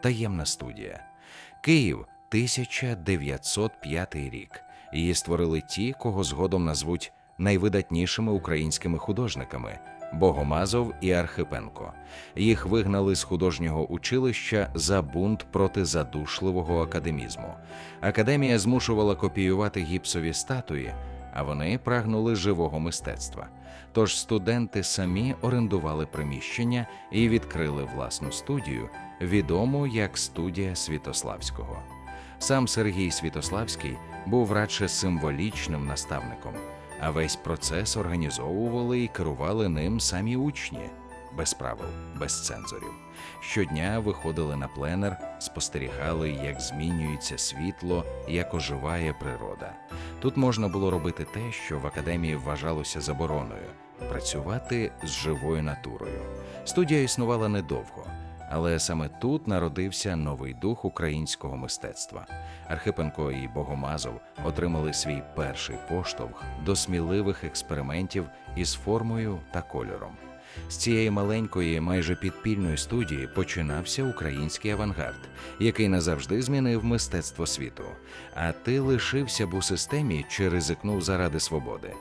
таємна студія. Київ 1905 рік. Її створили ті, кого згодом назвуть найвидатнішими українськими художниками Богомазов і Архипенко. Їх вигнали з художнього училища за бунт проти задушливого академізму. Академія змушувала копіювати гіпсові статуї, а вони прагнули живого мистецтва. Тож студенти самі орендували приміщення і відкрили власну студію, відому як студія Світославського. Сам Сергій Світославський був радше символічним наставником, а весь процес організовували і керували ним самі учні, без правил, без цензорів. Щодня виходили на пленер, спостерігали, як змінюється світло, як оживає природа. Тут можна було робити те, що в академії вважалося забороною працювати з живою натурою. Студія існувала недовго. Але саме тут народився новий дух українського мистецтва. Архипенко і Богомазов отримали свій перший поштовх до сміливих експериментів із формою та кольором. З цієї маленької, майже підпільної студії починався український авангард, який назавжди змінив мистецтво світу. А ти лишився б у системі чи ризикнув заради свободи.